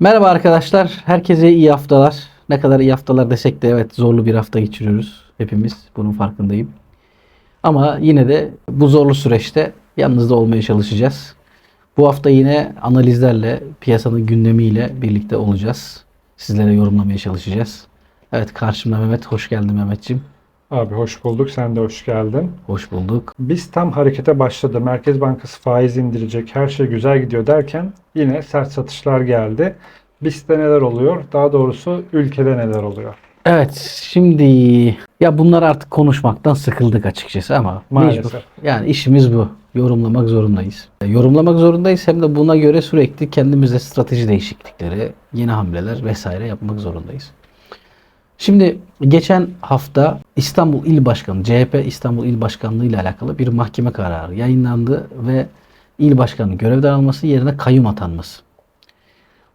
Merhaba arkadaşlar. Herkese iyi haftalar. Ne kadar iyi haftalar desek de evet zorlu bir hafta geçiriyoruz. Hepimiz bunun farkındayım. Ama yine de bu zorlu süreçte yanınızda olmaya çalışacağız. Bu hafta yine analizlerle, piyasanın gündemiyle birlikte olacağız. Sizlere yorumlamaya çalışacağız. Evet karşımda Mehmet. Hoş geldin Mehmetciğim. Abi hoş bulduk. Sen de hoş geldin. Hoş bulduk. Biz tam harekete başladı. Merkez Bankası faiz indirecek. Her şey güzel gidiyor derken yine sert satışlar geldi. BIST'te neler oluyor? Daha doğrusu ülkede neler oluyor? Evet şimdi ya bunlar artık konuşmaktan sıkıldık açıkçası ama Maalesef. mecbur. Yani işimiz bu. Yorumlamak zorundayız. E, Yorumlamak zorundayız hem de buna göre sürekli kendimize strateji değişiklikleri, yeni hamleler vesaire yapmak zorundayız. Şimdi geçen hafta İstanbul İl Başkanı, CHP İstanbul İl Başkanlığı ile alakalı bir mahkeme kararı yayınlandı ve il başkanı görevden alması yerine kayyum atanması.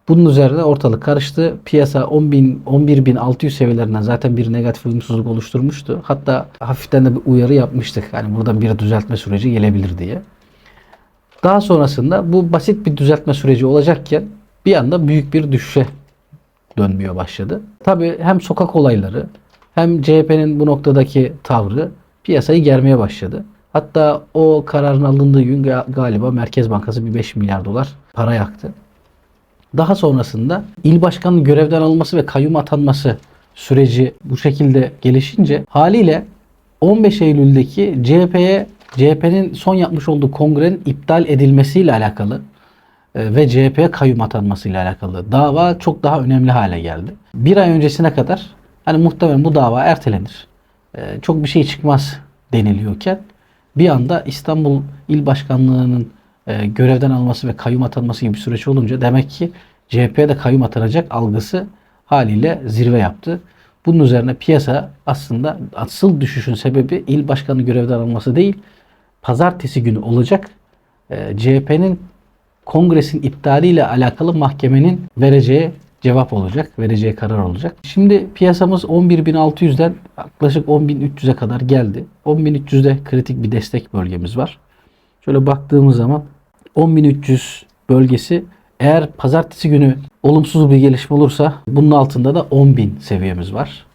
Bunun üzerine ortalık karıştı. Piyasa 10.000 11.600 seviyelerinden zaten bir negatif uyumsuzluk oluşturmuştu. Hatta hafiften de bir uyarı yapmıştık. Hani buradan bir düzeltme süreci gelebilir diye. Daha sonrasında bu basit bir düzeltme süreci olacakken bir anda büyük bir düşüşe dönmeye başladı. Tabii hem sokak olayları hem CHP'nin bu noktadaki tavrı piyasayı germeye başladı. Hatta o kararın alındığı gün ga- galiba Merkez Bankası bir 5 milyar dolar para yaktı. Daha sonrasında il başkanının görevden alınması ve kayyum atanması süreci bu şekilde gelişince haliyle 15 Eylül'deki CHP'ye CHP'nin son yapmış olduğu kongrenin iptal edilmesiyle alakalı e, ve CHP'ye kayyum atanmasıyla alakalı dava çok daha önemli hale geldi. Bir ay öncesine kadar hani muhtemelen bu dava ertelenir. E, Çok bir şey çıkmaz deniliyorken bir anda İstanbul İl Başkanlığı'nın e, görevden alması ve kayyum atanması gibi bir süreç olunca demek ki CHP'ye de kayyum atanacak algısı haliyle zirve yaptı. Bunun üzerine piyasa aslında asıl düşüşün sebebi il başkanı görevden alınması değil, pazartesi günü olacak e, CHP'nin kongresin iptaliyle alakalı mahkemenin vereceği cevap olacak, vereceği karar olacak. Şimdi piyasamız 11.600'den yaklaşık 10.300'e kadar geldi. 10.300'de kritik bir destek bölgemiz var. Şöyle baktığımız zaman 10.300 bölgesi eğer pazartesi günü olumsuz bir gelişme olursa bunun altında da 10.000 seviyemiz var.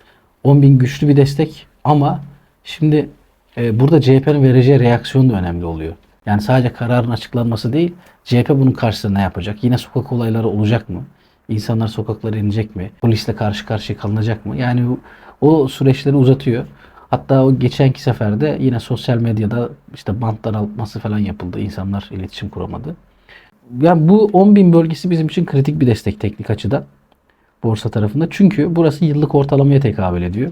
10.000 güçlü bir destek ama şimdi e, burada CHP'nin vereceği reaksiyon da önemli oluyor. Yani sadece kararın açıklanması değil, CHP bunun karşısında ne yapacak? Yine sokak olayları olacak mı? İnsanlar sokaklara inecek mi? Polisle karşı karşıya kalınacak mı? Yani o, süreçleri uzatıyor. Hatta o geçenki seferde yine sosyal medyada işte bantlar alması falan yapıldı. İnsanlar iletişim kuramadı. Yani bu 10.000 bölgesi bizim için kritik bir destek teknik açıdan borsa tarafında. Çünkü burası yıllık ortalamaya tekabül ediyor.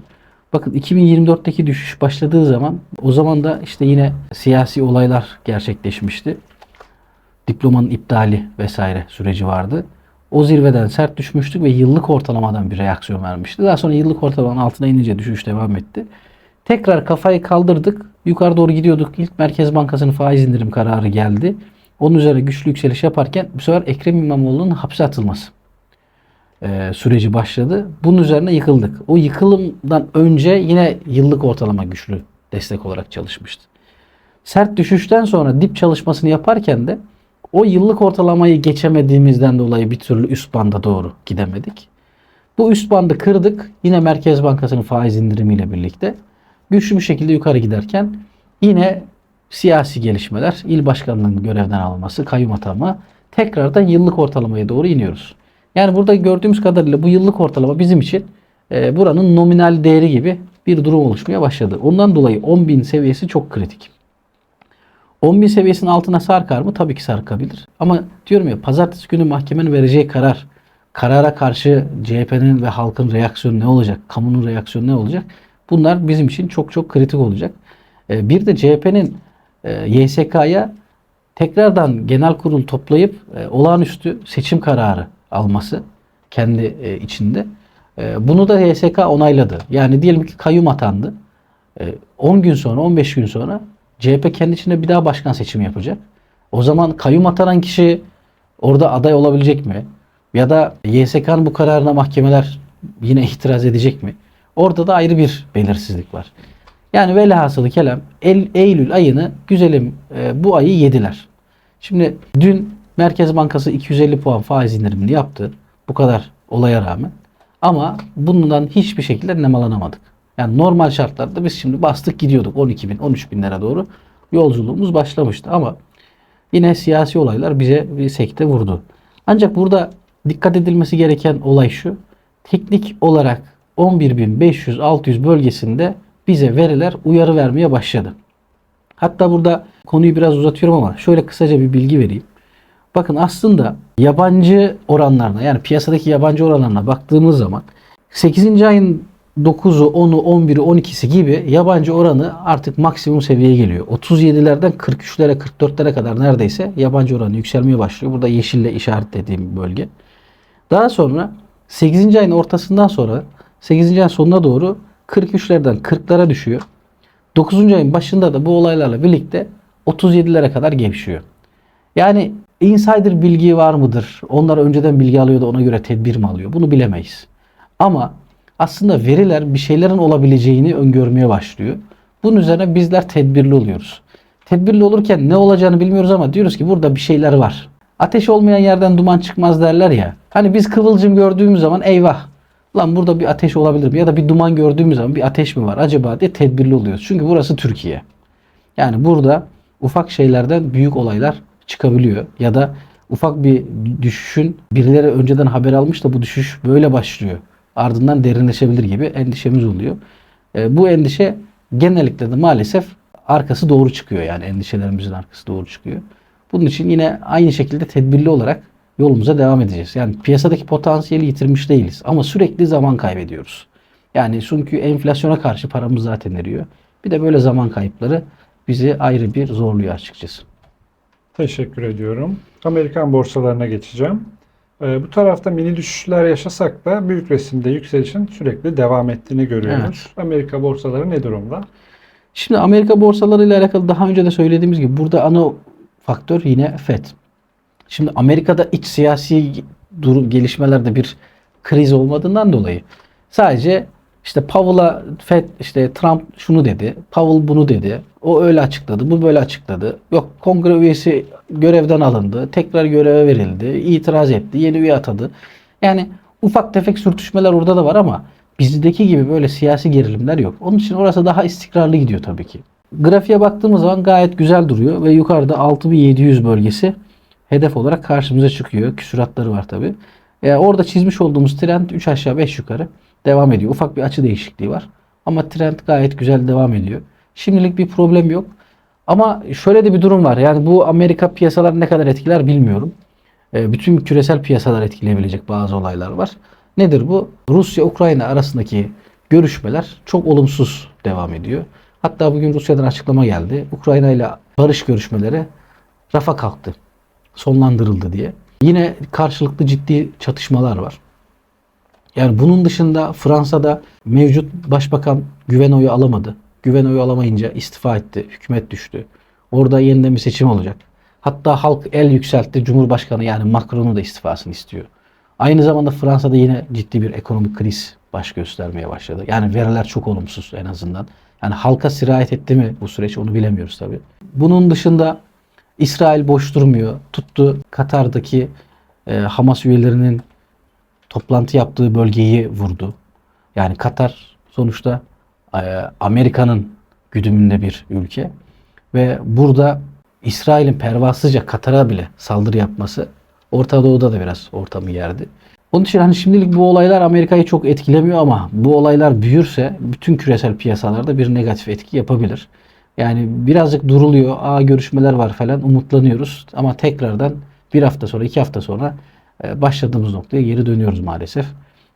Bakın 2024'teki düşüş başladığı zaman o zaman da işte yine siyasi olaylar gerçekleşmişti. Diplomanın iptali vesaire süreci vardı. O zirveden sert düşmüştük ve yıllık ortalamadan bir reaksiyon vermişti. Daha sonra yıllık ortalamanın altına inince düşüş devam etti. Tekrar kafayı kaldırdık. Yukarı doğru gidiyorduk. İlk Merkez Bankası'nın faiz indirim kararı geldi. Onun üzerine güçlü yükseliş yaparken bu sefer Ekrem İmamoğlu'nun hapse atılması e, süreci başladı. Bunun üzerine yıkıldık. O yıkılımdan önce yine yıllık ortalama güçlü destek olarak çalışmıştı. Sert düşüşten sonra dip çalışmasını yaparken de o yıllık ortalamayı geçemediğimizden dolayı bir türlü üst banda doğru gidemedik. Bu üst bandı kırdık. Yine Merkez Bankası'nın faiz indirimiyle birlikte güçlü bir şekilde yukarı giderken yine siyasi gelişmeler, il başkanlığının görevden alınması, kayyum atama tekrardan yıllık ortalamaya doğru iniyoruz. Yani burada gördüğümüz kadarıyla bu yıllık ortalama bizim için e, buranın nominal değeri gibi bir durum oluşmaya başladı. Ondan dolayı 10.000 seviyesi çok kritik. 10.000 seviyesinin altına sarkar mı? Tabii ki sarkabilir. Ama diyorum ya pazartesi günü mahkemenin vereceği karar, karara karşı CHP'nin ve halkın reaksiyonu ne olacak? Kamunun reaksiyonu ne olacak? Bunlar bizim için çok çok kritik olacak. E, bir de CHP'nin e, YSK'ya tekrardan genel kurul toplayıp e, olağanüstü seçim kararı alması kendi e, içinde. Bunu da YSK onayladı. Yani diyelim ki kayyum atandı. E, 10 gün sonra 15 gün sonra CHP kendi içinde bir daha başkan seçimi yapacak. O zaman kayyum atanan kişi orada aday olabilecek mi? Ya da YSK'nın bu kararına mahkemeler yine itiraz edecek mi? Orada da ayrı bir belirsizlik var. Yani velhasılı kelam El- Eylül ayını güzelim e, bu ayı yediler. Şimdi dün Merkez Bankası 250 puan faiz indirimini yaptı. Bu kadar olaya rağmen. Ama bundan hiçbir şekilde nemalanamadık. Yani normal şartlarda biz şimdi bastık gidiyorduk 12 bin 13 binlere doğru yolculuğumuz başlamıştı ama yine siyasi olaylar bize bir sekte vurdu. Ancak burada dikkat edilmesi gereken olay şu. Teknik olarak 11.500-600 bölgesinde bize veriler uyarı vermeye başladı. Hatta burada konuyu biraz uzatıyorum ama şöyle kısaca bir bilgi vereyim. Bakın aslında yabancı oranlarına yani piyasadaki yabancı oranlarına baktığımız zaman 8. ayın 9'u, 10'u, 11'i, 12'si gibi yabancı oranı artık maksimum seviyeye geliyor. 37'lerden 43'lere, 44'lere kadar neredeyse yabancı oranı yükselmeye başlıyor. Burada yeşille işaretlediğim bölge. Daha sonra 8. ayın ortasından sonra 8. ayın sonuna doğru 43'lerden 40'lara düşüyor. 9. ayın başında da bu olaylarla birlikte 37'lere kadar gevşiyor. Yani insider bilgi var mıdır? Onlar önceden bilgi alıyor da ona göre tedbir mi alıyor? Bunu bilemeyiz. Ama aslında veriler bir şeylerin olabileceğini öngörmeye başlıyor. Bunun üzerine bizler tedbirli oluyoruz. Tedbirli olurken ne olacağını bilmiyoruz ama diyoruz ki burada bir şeyler var. Ateş olmayan yerden duman çıkmaz derler ya. Hani biz kıvılcım gördüğümüz zaman eyvah lan burada bir ateş olabilir mi? Ya da bir duman gördüğümüz zaman bir ateş mi var acaba diye tedbirli oluyoruz. Çünkü burası Türkiye. Yani burada ufak şeylerden büyük olaylar çıkabiliyor. Ya da ufak bir düşüşün birileri önceden haber almış da bu düşüş böyle başlıyor. Ardından derinleşebilir gibi endişemiz oluyor. E, bu endişe genellikle de maalesef arkası doğru çıkıyor. Yani endişelerimizin arkası doğru çıkıyor. Bunun için yine aynı şekilde tedbirli olarak yolumuza devam edeceğiz. Yani piyasadaki potansiyeli yitirmiş değiliz ama sürekli zaman kaybediyoruz. Yani çünkü enflasyona karşı paramız zaten eriyor. Bir de böyle zaman kayıpları bizi ayrı bir zorluyor açıkçası. Teşekkür ediyorum. Amerikan borsalarına geçeceğim. Ee, bu tarafta mini düşüşler yaşasak da büyük resimde yükselişin sürekli devam ettiğini görüyoruz. Amerika borsaları ne durumda? Şimdi Amerika borsaları ile alakalı daha önce de söylediğimiz gibi burada ana faktör yine FED. Şimdi Amerika'da iç siyasi durum gelişmelerde bir kriz olmadığından dolayı sadece işte Powell'a Fed işte Trump şunu dedi, Powell bunu dedi. O öyle açıkladı, bu böyle açıkladı. Yok kongre üyesi görevden alındı, tekrar göreve verildi, itiraz etti, yeni üye atadı. Yani ufak tefek sürtüşmeler orada da var ama bizdeki gibi böyle siyasi gerilimler yok. Onun için orası daha istikrarlı gidiyor tabii ki. Grafiğe baktığımız zaman gayet güzel duruyor ve yukarıda 6700 bölgesi hedef olarak karşımıza çıkıyor. Küsuratları var tabii. Yani orada çizmiş olduğumuz trend 3 aşağı 5 yukarı devam ediyor. Ufak bir açı değişikliği var. Ama trend gayet güzel devam ediyor. Şimdilik bir problem yok. Ama şöyle de bir durum var. Yani bu Amerika piyasaları ne kadar etkiler bilmiyorum. E, bütün küresel piyasalar etkileyebilecek bazı olaylar var. Nedir bu? Rusya-Ukrayna arasındaki görüşmeler çok olumsuz devam ediyor. Hatta bugün Rusya'dan açıklama geldi. Ukrayna ile barış görüşmeleri rafa kalktı. Sonlandırıldı diye. Yine karşılıklı ciddi çatışmalar var. Yani bunun dışında Fransa'da mevcut başbakan güven oyu alamadı. Güven oyu alamayınca istifa etti. Hükümet düştü. Orada yeniden bir seçim olacak. Hatta halk el yükseltti. Cumhurbaşkanı yani Macron'un da istifasını istiyor. Aynı zamanda Fransa'da yine ciddi bir ekonomik kriz baş göstermeye başladı. Yani veriler çok olumsuz en azından. Yani halka sirayet etti mi bu süreç onu bilemiyoruz tabii. Bunun dışında İsrail boş durmuyor. Tuttu Katar'daki e, Hamas üyelerinin toplantı yaptığı bölgeyi vurdu. Yani Katar sonuçta Amerika'nın güdümünde bir ülke ve burada İsrail'in pervasızca Katar'a bile saldırı yapması Orta Doğu'da da biraz ortamı yerdi. Onun için hani şimdilik bu olaylar Amerika'yı çok etkilemiyor ama bu olaylar büyürse bütün küresel piyasalarda bir negatif etki yapabilir. Yani birazcık duruluyor. Aa görüşmeler var falan umutlanıyoruz. Ama tekrardan bir hafta sonra iki hafta sonra e, başladığımız noktaya geri dönüyoruz maalesef.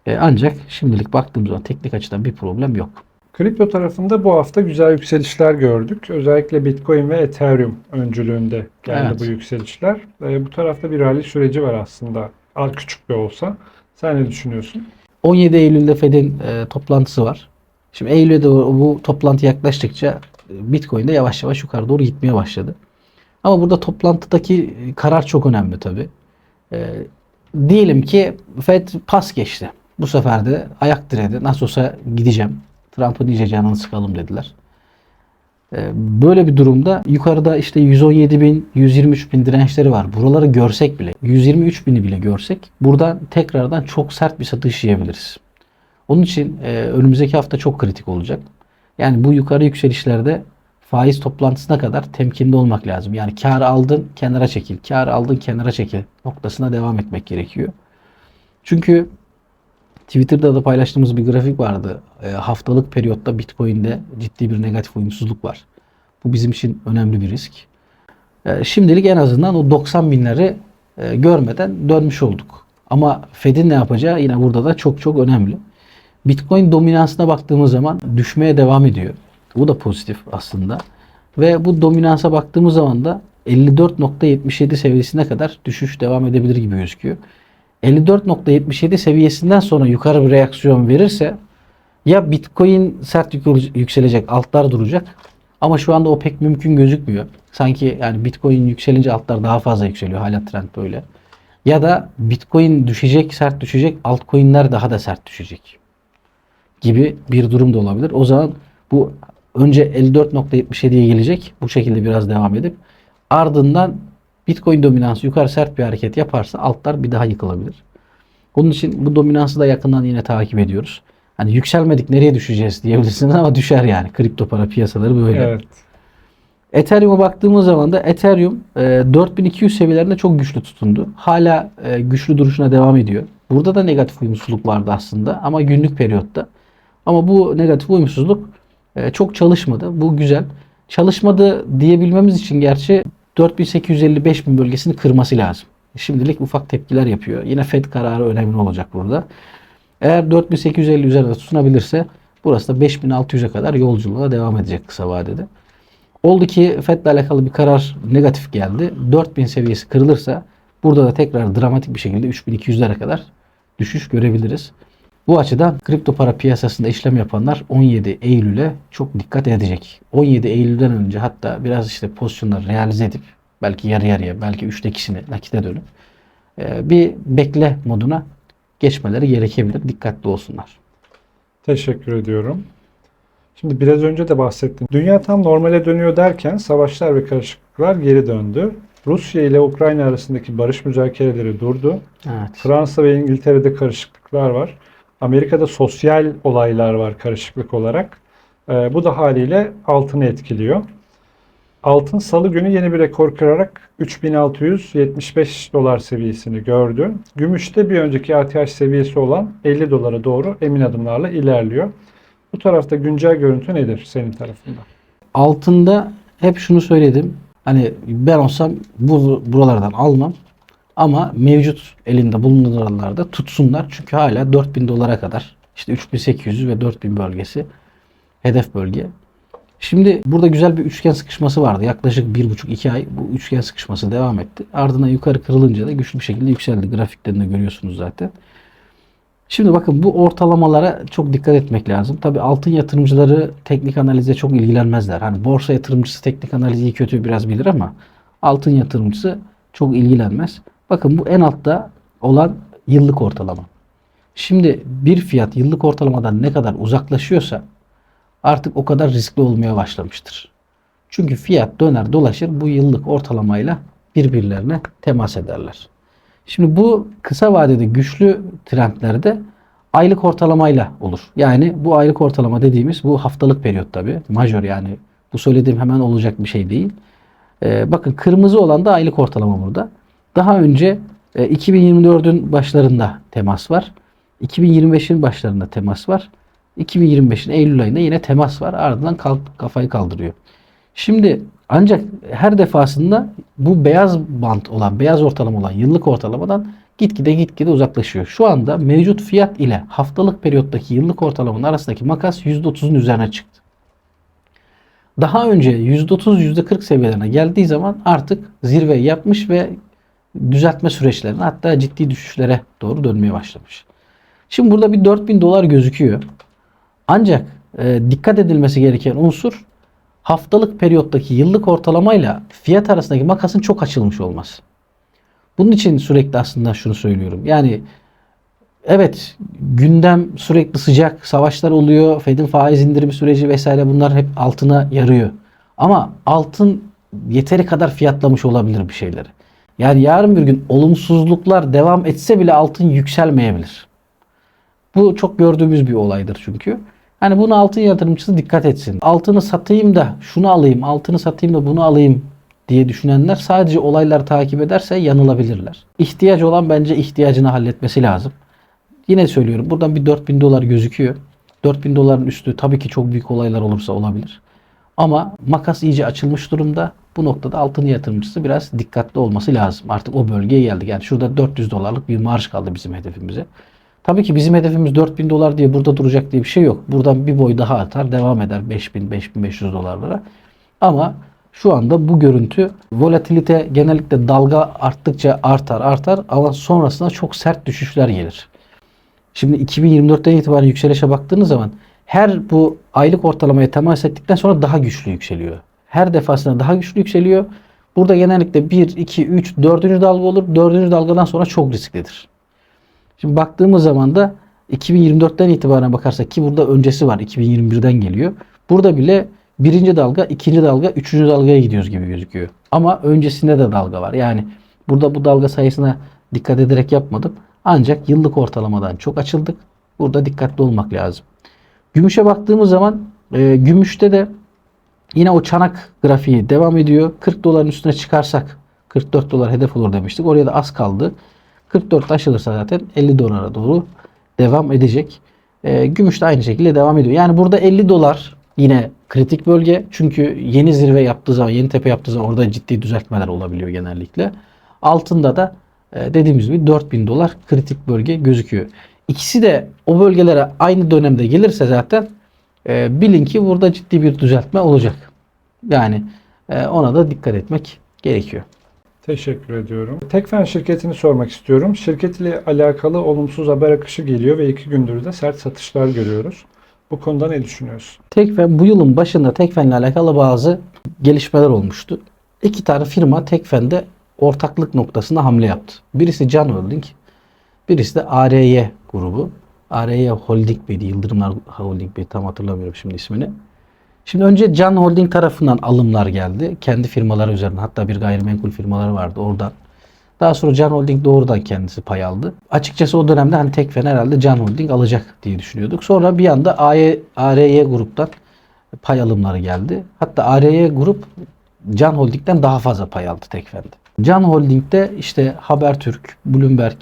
E, Ancak şimdilik baktığımız zaman teknik açıdan bir problem yok. Kripto tarafında bu hafta güzel yükselişler gördük. Özellikle Bitcoin ve Ethereum öncülüğünde geldi Evet. bu yükselişler. E, bu tarafta bir rally süreci var aslında. Az küçük bir olsa. Sen ne düşünüyorsun? 17 Eylül'de Fed'in e, toplantısı var. Şimdi Eylül'e doğru bu toplantı yaklaştıkça e, Bitcoin de yavaş yavaş yukarı doğru gitmeye başladı. Ama burada toplantıdaki karar çok önemli tabii. E, diyelim ki Fed pas geçti. Bu sefer de ayak diredi. Nasıl olsa gideceğim. Trump'ın iyice canını sıkalım dediler. E, Böyle bir durumda yukarıda işte 117 bin, 123 bin dirençleri var. Buraları görsek bile, 123 bini bile görsek buradan tekrardan çok sert bir satış yiyebiliriz. Onun için e, önümüzdeki hafta çok kritik olacak. Yani bu yukarı yükselişlerde faiz toplantısına kadar temkinli olmak lazım. Yani kar aldın kenara çekil, kar aldın kenara çekil noktasına devam etmek gerekiyor. Çünkü Twitter'da da paylaştığımız bir grafik vardı. E, haftalık periyotta Bitcoin'de ciddi bir negatif uyumsuzluk var. Bu bizim için önemli bir risk. E, şimdilik en azından o 90 binleri e, görmeden dönmüş olduk. Ama Fed'in ne yapacağı yine burada da çok çok önemli. Bitcoin dominansına baktığımız zaman düşmeye devam ediyor. Bu da pozitif aslında. Ve bu dominansa baktığımız zaman da 54.77 seviyesine kadar düşüş devam edebilir gibi gözüküyor. 54.77 seviyesinden sonra yukarı bir reaksiyon verirse ya Bitcoin sert yük- yükselecek, altlar duracak. Ama şu anda o pek mümkün gözükmüyor. Sanki yani Bitcoin yükselince altlar daha fazla yükseliyor. Hala trend böyle. Ya da Bitcoin düşecek, sert düşecek, altcoin'ler daha da sert düşecek gibi bir durum da olabilir. O zaman bu önce 54.77'ye gelecek. Bu şekilde biraz devam edip ardından Bitcoin dominansı yukarı sert bir hareket yaparsa altlar bir daha yıkılabilir. Bunun için bu dominansı da yakından yine takip ediyoruz. Hani yükselmedik nereye düşeceğiz diyebilirsiniz ama düşer yani. Kripto para piyasaları böyle. Evet. Ethereum'a baktığımız zaman da Ethereum e, 4200 seviyelerinde çok güçlü tutundu. Hala e, güçlü duruşuna devam ediyor. Burada da negatif uyumsuzluk vardı aslında ama günlük periyotta. Ama bu negatif uyumsuzluk e, çok çalışmadı. Bu güzel. Çalışmadı diyebilmemiz için gerçi 4850 bin bölgesini kırması lazım. Şimdilik ufak tepkiler yapıyor. Yine Fed kararı önemli olacak burada. Eğer 4850 üzerinde tutunabilirse burası da 5600'e kadar yolculuğa devam edecek kısa vadede. Oldu ki FED'le alakalı bir karar negatif geldi. 4000 seviyesi kırılırsa burada da tekrar dramatik bir şekilde 3200'lere kadar düşüş görebiliriz. Bu açıdan kripto para piyasasında işlem yapanlar 17 Eylül'e çok dikkat edecek. 17 Eylül'den önce hatta biraz işte pozisyonları realize edip belki yarı yarıya belki üçte ikisini nakite dönüp e, bir bekle moduna geçmeleri gerekebilir. Dikkatli olsunlar. Teşekkür ediyorum. Şimdi biraz önce de bahsettim. Dünya tam normale dönüyor derken savaşlar ve karışıklıklar geri döndü. Rusya ile Ukrayna arasındaki barış müzakereleri durdu. Evet. Fransa ve İngiltere'de karışıklıklar var. Amerika'da sosyal olaylar var karışıklık olarak. Ee, bu da haliyle altını etkiliyor. Altın salı günü yeni bir rekor kırarak 3675 dolar seviyesini gördü. Gümüş de bir önceki ATH seviyesi olan 50 dolara doğru emin adımlarla ilerliyor. Bu tarafta güncel görüntü nedir senin tarafında? altında hep şunu söyledim. Hani ben olsam bu buralardan almam. Ama mevcut elinde bulunanlarda tutsunlar. Çünkü hala 4000 dolara kadar işte 3800 ve 4000 bölgesi hedef bölge. Şimdi burada güzel bir üçgen sıkışması vardı. Yaklaşık 1,5-2 ay bu üçgen sıkışması devam etti. Ardından yukarı kırılınca da güçlü bir şekilde yükseldi. Grafiklerinde görüyorsunuz zaten. Şimdi bakın bu ortalamalara çok dikkat etmek lazım. Tabi altın yatırımcıları teknik analize çok ilgilenmezler. Hani borsa yatırımcısı teknik analizi kötü biraz bilir ama altın yatırımcısı çok ilgilenmez. Bakın bu en altta olan yıllık ortalama. Şimdi bir fiyat yıllık ortalamadan ne kadar uzaklaşıyorsa artık o kadar riskli olmaya başlamıştır. Çünkü fiyat döner dolaşır bu yıllık ortalamayla birbirlerine temas ederler. Şimdi bu kısa vadede güçlü trendlerde aylık ortalamayla olur. Yani bu aylık ortalama dediğimiz bu haftalık periyot tabi. Majör yani bu söylediğim hemen olacak bir şey değil. Ee, bakın kırmızı olan da aylık ortalama burada. Daha önce e, 2024'ün başlarında temas var. 2025'in başlarında temas var. 2025'in Eylül ayında yine temas var. Ardından kalk, kafayı kaldırıyor. Şimdi ancak her defasında bu beyaz bant olan, beyaz ortalama olan yıllık ortalamadan gitgide gitgide uzaklaşıyor. Şu anda mevcut fiyat ile haftalık periyottaki yıllık ortalamanın arasındaki makas %30'un üzerine çıktı. Daha önce %30, %40 seviyelerine geldiği zaman artık zirve yapmış ve düzeltme süreçlerine hatta ciddi düşüşlere doğru dönmeye başlamış. Şimdi burada bir 4000 dolar gözüküyor. Ancak e, dikkat edilmesi gereken unsur haftalık periyottaki yıllık ortalamayla fiyat arasındaki makasın çok açılmış olması. Bunun için sürekli aslında şunu söylüyorum. Yani evet gündem sürekli sıcak, savaşlar oluyor, Fed'in faiz indirimi süreci vesaire bunlar hep altına yarıyor. Ama altın yeteri kadar fiyatlamış olabilir bir şeyleri. Yani yarın bir gün olumsuzluklar devam etse bile altın yükselmeyebilir. Bu çok gördüğümüz bir olaydır çünkü. Hani bunu altın yatırımcısı dikkat etsin. Altını satayım da şunu alayım, altını satayım da bunu alayım diye düşünenler sadece olayları takip ederse yanılabilirler. İhtiyacı olan bence ihtiyacını halletmesi lazım. Yine söylüyorum buradan bir 4000 dolar gözüküyor. 4000 doların üstü tabii ki çok büyük olaylar olursa olabilir. Ama makas iyice açılmış durumda. Bu noktada altın yatırımcısı biraz dikkatli olması lazım. Artık o bölgeye geldik. Yani şurada 400 dolarlık bir marş kaldı bizim hedefimize. Tabii ki bizim hedefimiz 4000 dolar diye burada duracak diye bir şey yok. Buradan bir boy daha atar, devam eder 5000 5500 dolarlara. Ama şu anda bu görüntü volatilite genellikle dalga arttıkça artar artar ama sonrasında çok sert düşüşler gelir. Şimdi 2024'ten itibaren yükselişe baktığınız zaman her bu aylık ortalamaya temas ettikten sonra daha güçlü yükseliyor. Her defasında daha güçlü yükseliyor. Burada genellikle 1, 2, 3, 4. dalga olur. 4. dalgadan sonra çok risklidir. Şimdi baktığımız zaman da 2024'ten itibaren bakarsak ki burada öncesi var 2021'den geliyor. Burada bile birinci dalga, ikinci dalga, üçüncü dalgaya gidiyoruz gibi gözüküyor. Ama öncesinde de dalga var. Yani burada bu dalga sayısına dikkat ederek yapmadım. Ancak yıllık ortalamadan çok açıldık. Burada dikkatli olmak lazım. Gümüşe baktığımız zaman e, gümüşte de yine o çanak grafiği devam ediyor. 40 doların üstüne çıkarsak 44 dolar hedef olur demiştik. Oraya da az kaldı. 44 aşılırsa zaten 50 dolara doğru devam edecek. E, gümüş de aynı şekilde devam ediyor. Yani burada 50 dolar yine kritik bölge. Çünkü yeni zirve yaptığı zaman, yeni tepe yaptığı zaman orada ciddi düzeltmeler olabiliyor genellikle. Altında da e, dediğimiz gibi 4000 dolar kritik bölge gözüküyor. İkisi de o bölgelere aynı dönemde gelirse zaten e, bilin ki burada ciddi bir düzeltme olacak. Yani e, ona da dikkat etmek gerekiyor. Teşekkür ediyorum. Tekfen şirketini sormak istiyorum. Şirket ile alakalı olumsuz haber akışı geliyor ve iki gündür de sert satışlar görüyoruz. Bu konuda ne düşünüyorsun? Tekfen bu yılın başında Tekfen'le alakalı bazı gelişmeler olmuştu. İki tane firma Tekfen'de ortaklık noktasında hamle yaptı. Birisi Can Holding, birisi de ARY grubu. ARY Holding Bey'di, Yıldırımlar Holding Bey tam hatırlamıyorum şimdi ismini. Şimdi önce Can Holding tarafından alımlar geldi. Kendi firmaları üzerine hatta bir gayrimenkul firmaları vardı oradan. Daha sonra Can Holding doğrudan kendisi pay aldı. Açıkçası o dönemde hani Tekfen herhalde Can Holding alacak diye düşünüyorduk. Sonra bir anda ARY gruptan pay alımları geldi. Hatta ARY grup Can Holding'den daha fazla pay aldı Tekfen'de. Can Holding'de işte Habertürk, Bloomberg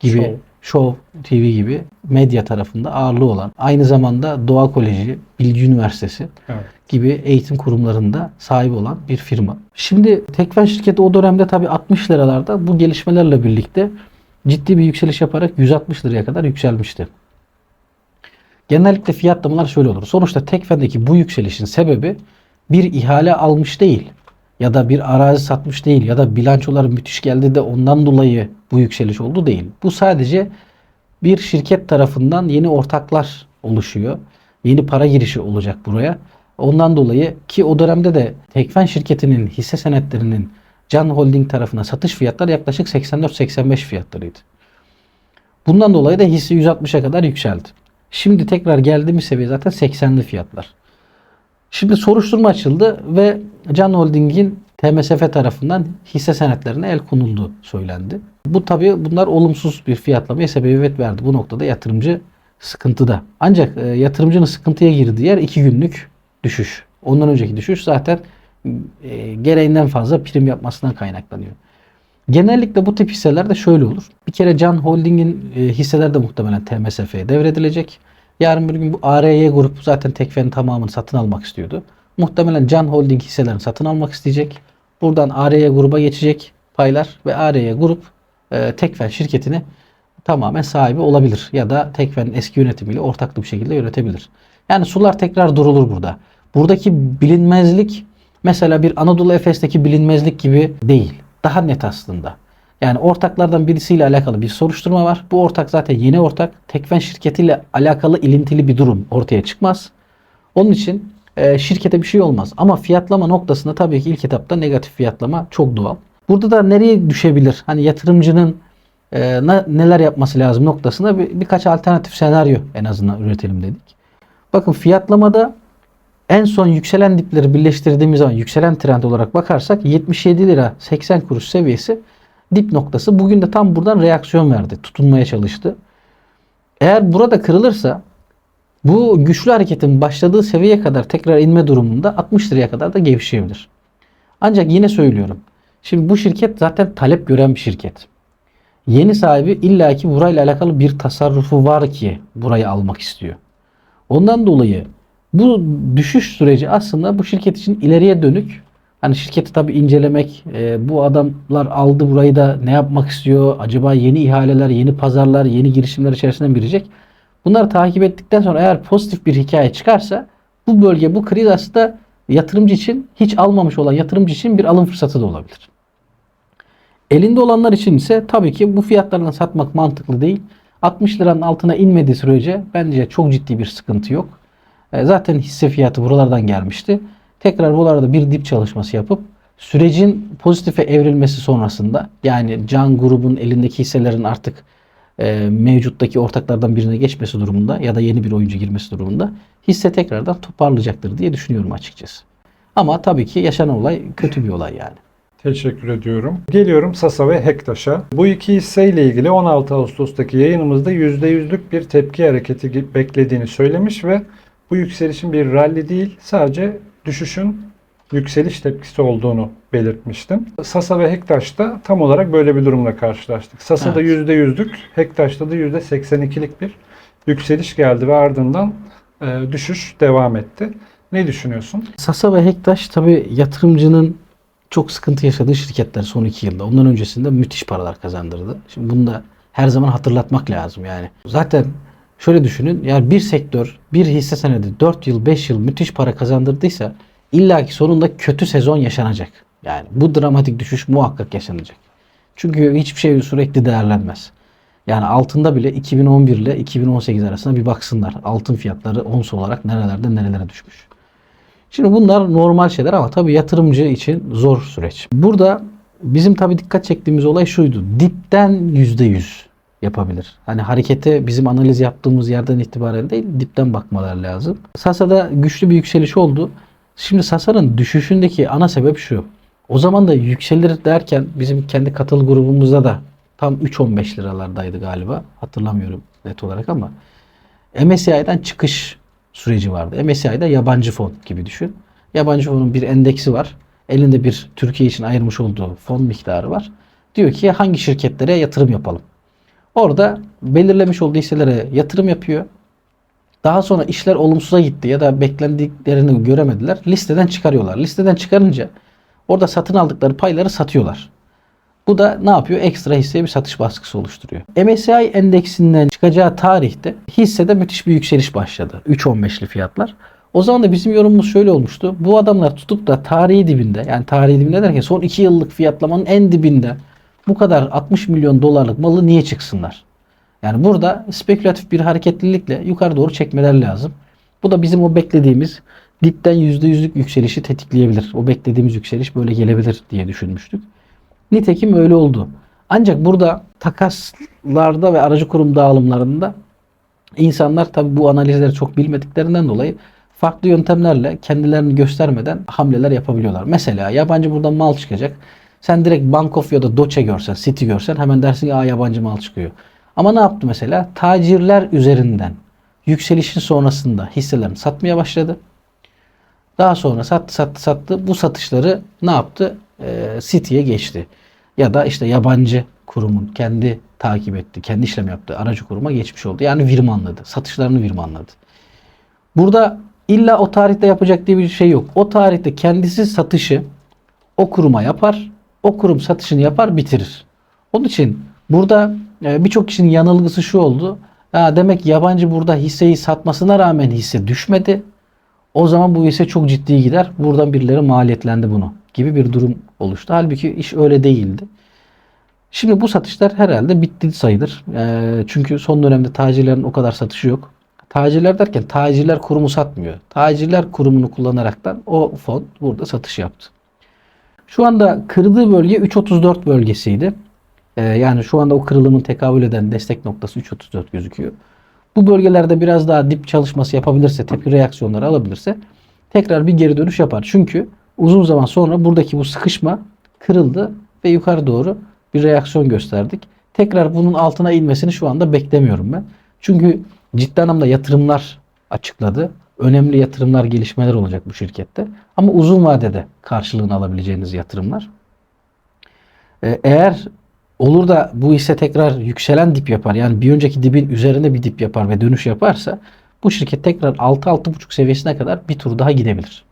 gibi, Show. Show TV gibi medya tarafında ağırlığı olan, aynı zamanda Doğa Koleji, Bilgi Üniversitesi Evet. gibi eğitim kurumlarında sahibi olan bir firma. Şimdi Tekfen şirketi o dönemde tabii 60 liralarda bu gelişmelerle birlikte ciddi bir yükseliş yaparak 160 liraya kadar yükselmişti. Genellikle fiyatlamalar şöyle olur. Sonuçta Tekfen'deki bu yükselişin sebebi bir ihale almış değil ya da bir arazi satmış değil ya da bilançoları müthiş geldi de ondan dolayı bu yükseliş oldu değil. Bu sadece bir şirket tarafından yeni ortaklar oluşuyor. Yeni para girişi olacak buraya. Ondan dolayı ki o dönemde de Tekfen şirketinin hisse senetlerinin Can Holding tarafına satış fiyatları yaklaşık 84-85 fiyatlarıydı. Bundan dolayı da hisse 160'a kadar yükseldi. Şimdi tekrar geldiğimiz seviye zaten 80'li fiyatlar. Şimdi soruşturma açıldı ve Can Holding'in TMSF tarafından hisse senetlerine el konuldu söylendi. Bu tabi bunlar olumsuz bir fiyatlamaya sebebiyet verdi. Bu noktada yatırımcı sıkıntıda. Ancak e, yatırımcının sıkıntıya girdiği yer 2 günlük düşüş. Ondan önceki düşüş zaten e, gereğinden fazla prim yapmasından kaynaklanıyor. Genellikle bu tip hisselerde şöyle olur. Bir kere Can Holding'in e, hisseleri de muhtemelen TMSF'ye devredilecek. Yarın bir gün bu ARY grup zaten Tekfen'in tamamını satın almak istiyordu. Muhtemelen Can Holding hisselerini satın almak isteyecek. Buradan ARY gruba geçecek paylar ve ARY grup e, Tekfen şirketini tamamen sahibi olabilir. Ya da Tekfen'in eski yönetimiyle ortaklı bir şekilde yönetebilir. Yani sular tekrar durulur burada. Buradaki bilinmezlik mesela bir Anadolu Efes'teki bilinmezlik gibi değil. Daha net aslında. Yani ortaklardan birisiyle alakalı bir soruşturma var. Bu ortak zaten yeni ortak. Tekfen şirketiyle alakalı ilintili bir durum ortaya çıkmaz. Onun için e, şirkete bir şey olmaz. Ama fiyatlama noktasında tabii ki ilk etapta negatif fiyatlama çok doğal. Burada da nereye düşebilir? Hani yatırımcının e, neler yapması lazım noktasında bir, birkaç alternatif senaryo en azından üretelim dedik. Bakın fiyatlamada En son yükselen dipleri birleştirdiğimiz zaman yükselen trend olarak bakarsak 77 lira 80 kuruş seviyesi dip noktası. Bugün de tam buradan reaksiyon verdi. Tutunmaya çalıştı. Eğer burada kırılırsa bu güçlü hareketin başladığı seviyeye kadar tekrar inme durumunda 60 liraya kadar da gevşeyebilir. Ancak yine söylüyorum. Şimdi bu şirket zaten talep gören bir şirket. Yeni sahibi illaki burayla alakalı bir tasarrufu var ki burayı almak istiyor. Ondan dolayı bu düşüş süreci aslında bu şirket için ileriye dönük. Hani şirketi tabii incelemek, e, bu adamlar aldı burayı da ne yapmak istiyor? Acaba yeni ihaleler, yeni pazarlar, yeni girişimler içerisine mi girecek? Bunları takip ettikten sonra eğer pozitif bir hikaye çıkarsa bu bölge, bu kriz aslında yatırımcı için hiç almamış olan yatırımcı için bir alım fırsatı da olabilir. Elinde olanlar için ise tabii ki bu fiyatlardan satmak mantıklı değil. 60 liranın altına inmediği sürece bence çok ciddi bir sıkıntı yok. E, Zaten hisse fiyatı buralardan gelmişti. Tekrar buralarda bir dip çalışması yapıp sürecin pozitife evrilmesi sonrasında yani Can grubun elindeki hisselerin artık e, mevcuttaki ortaklardan birine geçmesi durumunda ya da yeni bir oyuncu girmesi durumunda hisse tekrardan toparlayacaktır diye düşünüyorum açıkçası. Ama tabii ki yaşanan olay kötü bir olay yani. Teşekkür ediyorum. Geliyorum Sasa ve Hektaş'a. Bu iki hisseyle ilgili 16 Ağustos'taki yayınımızda %100'lük bir tepki hareketi beklediğini söylemiş ve bu yükselişin bir rally değil sadece düşüşün yükseliş tepkisi olduğunu belirtmiştim. Sasa ve Hektaş'ta tam olarak böyle bir durumla karşılaştık. Sasa'da Evet. %100'lük, Hektaş'ta da %82'lik bir yükseliş geldi ve ardından e, düşüş devam etti. Ne düşünüyorsun? Sasa ve Hektaş tabi yatırımcının çok sıkıntı yaşadığı şirketler son iki yılda. Ondan öncesinde müthiş paralar kazandırdı. Şimdi bunu da her zaman hatırlatmak lazım yani. Zaten şöyle düşünün yani bir sektör bir hisse senedi 4 yıl 5 yıl müthiş para kazandırdıysa illaki sonunda kötü sezon yaşanacak. Yani bu dramatik düşüş muhakkak yaşanacak. Çünkü hiçbir şey sürekli değerlenmez. Yani altında bile 2011 ile 2018 arasında bir baksınlar. Altın fiyatları ons olarak nerelerde nerelere düşmüş. Şimdi bunlar normal şeyler ama tabii yatırımcı için zor süreç. Burada bizim tabii dikkat çektiğimiz olay şuydu. Dipten %100 yapabilir. Hani harekete bizim analiz yaptığımız yerden itibaren değil dipten bakmalar lazım. Sasa'da güçlü bir yükseliş oldu. Şimdi Sasa'nın düşüşündeki ana sebep şu. O zaman da yükselir derken bizim kendi katıl grubumuzda da tam 3.15 liralardaydı galiba. Hatırlamıyorum net olarak ama MSCI'den çıkış süreci vardı. MSCI'da yabancı fon gibi düşün. Yabancı fonun bir endeksi var. Elinde bir Türkiye için ayırmış olduğu fon miktarı var. Diyor ki hangi şirketlere yatırım yapalım. Orada belirlemiş olduğu hisselere yatırım yapıyor. Daha sonra işler olumsuza gitti ya da beklendiklerini göremediler. Listeden çıkarıyorlar. Listeden çıkarınca orada satın aldıkları payları satıyorlar. Bu da ne yapıyor? Ekstra hisseye bir satış baskısı oluşturuyor. MSCI endeksinden çıkacağı tarihte hissede müthiş bir yükseliş başladı. 3.15'li fiyatlar. O zaman da bizim yorumumuz şöyle olmuştu. Bu adamlar tutup da tarihi dibinde yani tarihi dibinde derken son 2 yıllık fiyatlamanın en dibinde bu kadar 60 milyon dolarlık malı niye çıksınlar? Yani burada spekülatif bir hareketlilikle yukarı doğru çekmeler lazım. Bu da bizim o beklediğimiz dipten %100'lük yükselişi tetikleyebilir. O beklediğimiz yükseliş böyle gelebilir diye düşünmüştük. Nitekim öyle oldu. Ancak burada takaslarda ve aracı kurum dağılımlarında insanlar tabi bu analizleri çok bilmediklerinden dolayı farklı yöntemlerle kendilerini göstermeden hamleler yapabiliyorlar. Mesela yabancı buradan mal çıkacak. Sen direkt Bank of ya da Doce görsen, City görsen hemen dersin ki yabancı mal çıkıyor. Ama ne yaptı mesela? Tacirler üzerinden yükselişin sonrasında hisselerini satmaya başladı. Daha sonra sattı sattı sattı. Bu satışları ne yaptı? Ee, City'ye geçti. Ya da işte yabancı kurumun kendi takip etti, kendi işlem yaptığı aracı kuruma geçmiş oldu. Yani virmanladı. Satışlarını virmanladı. Burada illa o tarihte yapacak diye bir şey yok. O tarihte kendisi satışı o kuruma yapar. O kurum satışını yapar bitirir. Onun için burada e, birçok kişinin yanılgısı şu oldu. Demek yabancı burada hisseyi satmasına rağmen hisse düşmedi. O zaman bu hisse çok ciddi gider. Buradan birileri maliyetlendi bunu gibi bir durum oluştu. Halbuki iş öyle değildi. Şimdi bu satışlar herhalde bitti sayılır. Ee, çünkü son dönemde tacirlerin o kadar satışı yok. Tacirler derken tacirler kurumu satmıyor. Tacirler kurumunu kullanaraktan o fon burada satış yaptı. Şu anda kırdığı bölge 3.34 bölgesiydi. Ee, yani şu anda o kırılımın tekabül eden destek noktası 3.34 gözüküyor. Bu bölgelerde biraz daha dip çalışması yapabilirse, tepki reaksiyonları alabilirse tekrar bir geri dönüş yapar. Çünkü uzun zaman sonra buradaki bu sıkışma kırıldı ve yukarı doğru bir reaksiyon gösterdik. Tekrar bunun altına inmesini şu anda beklemiyorum ben. Çünkü ciddi anlamda yatırımlar açıkladı. Önemli yatırımlar, gelişmeler olacak bu şirkette. Ama uzun vadede karşılığını alabileceğiniz yatırımlar. Ee, Eğer olur da bu hisse tekrar yükselen dip yapar. Yani bir önceki dibin üzerinde bir dip yapar ve dönüş yaparsa bu şirket tekrar 6-6,5 seviyesine kadar bir tur daha gidebilir.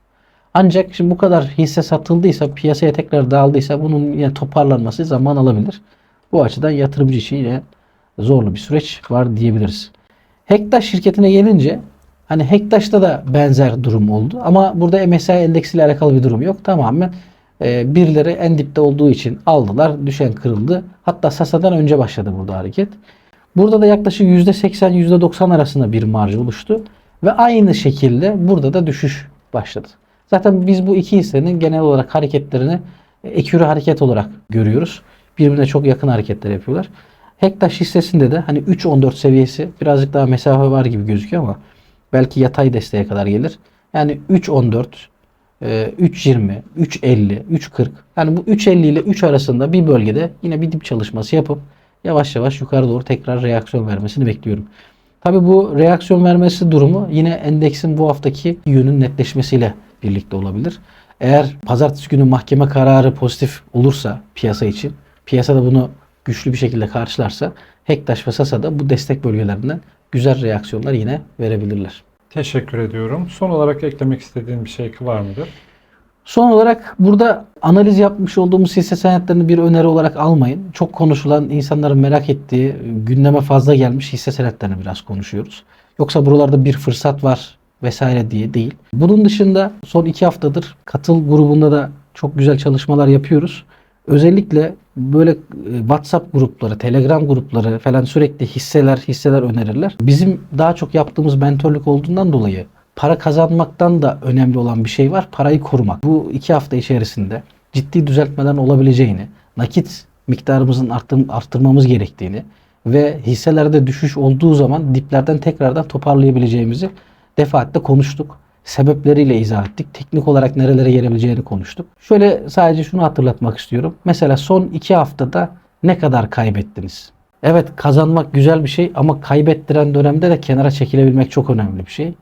Ancak şimdi bu kadar hisse satıldıysa, piyasaya tekrar dağıldıysa bunun yine toparlanması zaman alabilir. Bu açıdan yatırımcı için yine zorlu bir süreç var diyebiliriz. Hektaş şirketine gelince hani Hektaş'ta da benzer durum oldu ama burada MSCI endeksiyle alakalı bir durum yok. Tamamen e, birileri en dipte olduğu için aldılar, düşen kırıldı. Hatta Sasa'dan önce başladı burada hareket. Burada da yaklaşık %80 %90 arasında bir marj oluştu ve aynı şekilde burada da düşüş başladı. Zaten biz bu iki hissenin genel olarak hareketlerini e, ekürü hareket olarak görüyoruz. Birbirine çok yakın hareketler yapıyorlar. Hektaş hissesinde de hani 3.14 seviyesi birazcık daha mesafe var gibi gözüküyor ama belki yatay desteğe kadar gelir. Yani 3.14 e, 3.20, 3.50, 3.40 yani bu 3.50 ile 3 arasında bir bölgede yine bir dip çalışması yapıp yavaş yavaş yukarı doğru tekrar reaksiyon vermesini bekliyorum. Tabi bu reaksiyon vermesi durumu yine endeksin bu haftaki yönün netleşmesiyle birlikte olabilir. Eğer pazartesi günü mahkeme kararı pozitif olursa piyasa için, piyasada bunu güçlü bir şekilde karşılarsa Hektaş ve Sasa da bu destek bölgelerinden güzel reaksiyonlar yine verebilirler. Teşekkür ediyorum. Son olarak eklemek istediğin bir şey var mıdır? Son olarak burada analiz yapmış olduğumuz hisse senetlerini bir öneri olarak almayın. Çok konuşulan, insanların merak ettiği, gündeme fazla gelmiş hisse senetlerini biraz konuşuyoruz. Yoksa buralarda bir fırsat var vesaire diye değil. Bunun dışında son iki haftadır katıl grubunda da çok güzel çalışmalar yapıyoruz. Özellikle böyle e, WhatsApp grupları, Telegram grupları falan sürekli hisseler, hisseler önerirler. Bizim daha çok yaptığımız mentorluk olduğundan dolayı para kazanmaktan da önemli olan bir şey var. Parayı korumak. Bu iki hafta içerisinde ciddi düzeltmelerin olabileceğini, nakit miktarımızın arttır, arttırmamız gerektiğini ve hisselerde düşüş olduğu zaman diplerden tekrardan toparlayabileceğimizi defaatle konuştuk. Sebepleriyle izah ettik. Teknik olarak nerelere gelebileceğini konuştuk. Şöyle sadece şunu hatırlatmak istiyorum. Mesela son iki haftada ne kadar kaybettiniz? Evet kazanmak güzel bir şey ama kaybettiren dönemde de kenara çekilebilmek çok önemli bir şey.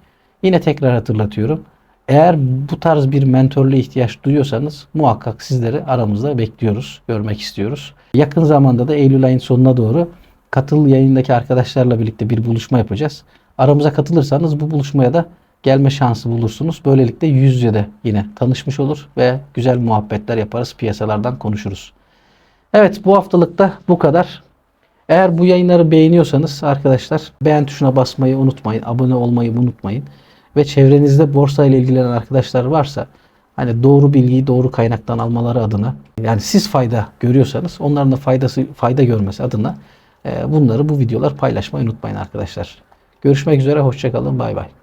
Yine tekrar hatırlatıyorum. Eğer bu tarz bir mentorluğa ihtiyaç duyuyorsanız muhakkak sizleri aramızda bekliyoruz, görmek istiyoruz. Yakın zamanda da Eylül ayın sonuna doğru katıl yayındaki arkadaşlarla birlikte bir buluşma yapacağız. Aramıza katılırsanız bu buluşmaya da gelme şansı bulursunuz. Böylelikle yüz yüze de yine tanışmış olur ve güzel muhabbetler yaparız, piyasalardan konuşuruz. Evet bu haftalıkta bu kadar. Eğer bu yayınları beğeniyorsanız arkadaşlar beğen tuşuna basmayı unutmayın. Abone olmayı unutmayın. Ve çevrenizde borsa ile ilgilenen arkadaşlar varsa hani doğru bilgiyi doğru kaynaktan almaları adına yani siz fayda görüyorsanız onların da faydası fayda görmesi adına e, bunları bu videolar paylaşmayı unutmayın arkadaşlar. Görüşmek üzere hoşçakalın bay bay.